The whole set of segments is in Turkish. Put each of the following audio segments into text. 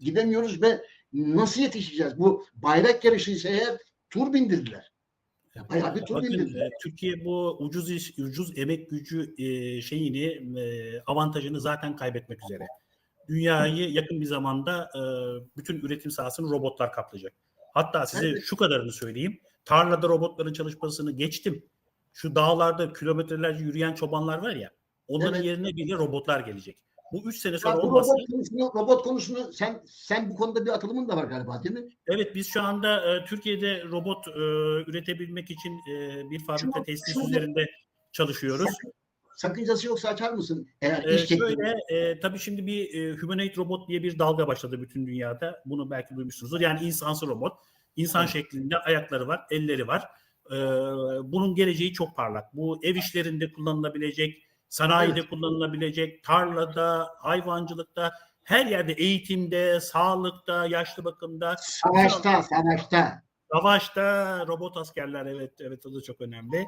gidemiyoruz ve nasıl yetişeceğiz? Bu bayrak yarışı ise eğer tur bindirdiler. Bayağı bir tur Bakın bindirdiler. e, Türkiye bu ucuz iş, ucuz emek gücü e, şeyini e, avantajını zaten kaybetmek üzere. Dünyayı yakın bir zamanda bütün üretim sahasını robotlar kaplayacak. Hatta size Evet. şu kadarını söyleyeyim. Tarlada robotların çalışmasını geçtim. Şu dağlarda kilometrelerce yürüyen çobanlar var ya. Onların Evet. yerine bile robotlar gelecek. Bu üç sene Ya sonra bu olmasa robot konusunu, robot konusunu sen sen bu konuda bir atılımın da var galiba değil mi? Evet biz şu anda e, Türkiye'de robot e, üretebilmek için e, bir fabrika tesis üzerinde çalışıyoruz. Sakıncası yoksa açar mısın? Eğer Ee, iş şöyle e, tabii şimdi bir e, humanoid robot diye bir dalga başladı bütün dünyada. Bunu belki duymuşsunuzdur. Yani insansı robot. İnsan Evet. şeklinde ayakları var, elleri var. Ee, bunun geleceği çok parlak. Bu ev işlerinde kullanılabilecek, sanayide Evet. kullanılabilecek, tarlada, hayvancılıkta, her yerde eğitimde, sağlıkta, yaşlı bakımda, Savaşta, savaşta. Savaşta robot askerler evet evet o da çok önemli.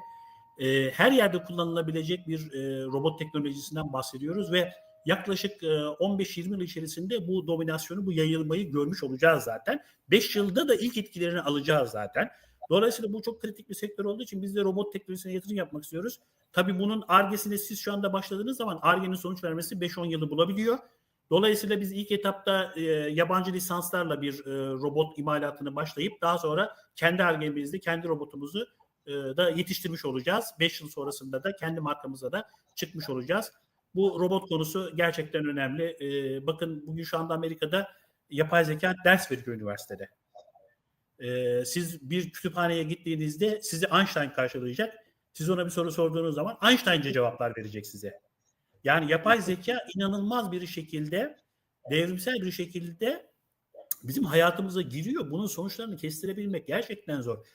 Ee, her yerde kullanılabilecek bir e, robot teknolojisinden bahsediyoruz ve yaklaşık e, 15-20 yıl içerisinde bu dominasyonu, bu yayılmayı görmüş olacağız zaten. 5 yılda da ilk etkilerini alacağız zaten. Dolayısıyla bu çok kritik bir sektör olduğu için biz de robot teknolojisine yatırım yapmak istiyoruz. Tabii bunun argesine siz şu anda başladığınız zaman argenin sonuç vermesi 5-10 yılı bulabiliyor. Dolayısıyla biz ilk etapta e, yabancı lisanslarla bir e, robot imalatını başlayıp daha sonra kendi argemizde kendi robotumuzu e, da yetiştirmiş olacağız. 5 yıl sonrasında da kendi markamıza da çıkmış olacağız. Bu robot konusu gerçekten önemli. E, bakın bugün şu anda Amerika'da yapay zeka ders veriyor üniversitede. E, siz bir kütüphaneye gittiğinizde sizi Einstein karşılayacak. Siz ona bir soru sorduğunuz zaman Einstein'ca cevaplar verecek size. Yani yapay zeka inanılmaz bir şekilde devrimsel bir şekilde bizim hayatımıza giriyor. Bunun sonuçlarını kestirebilmek gerçekten zor.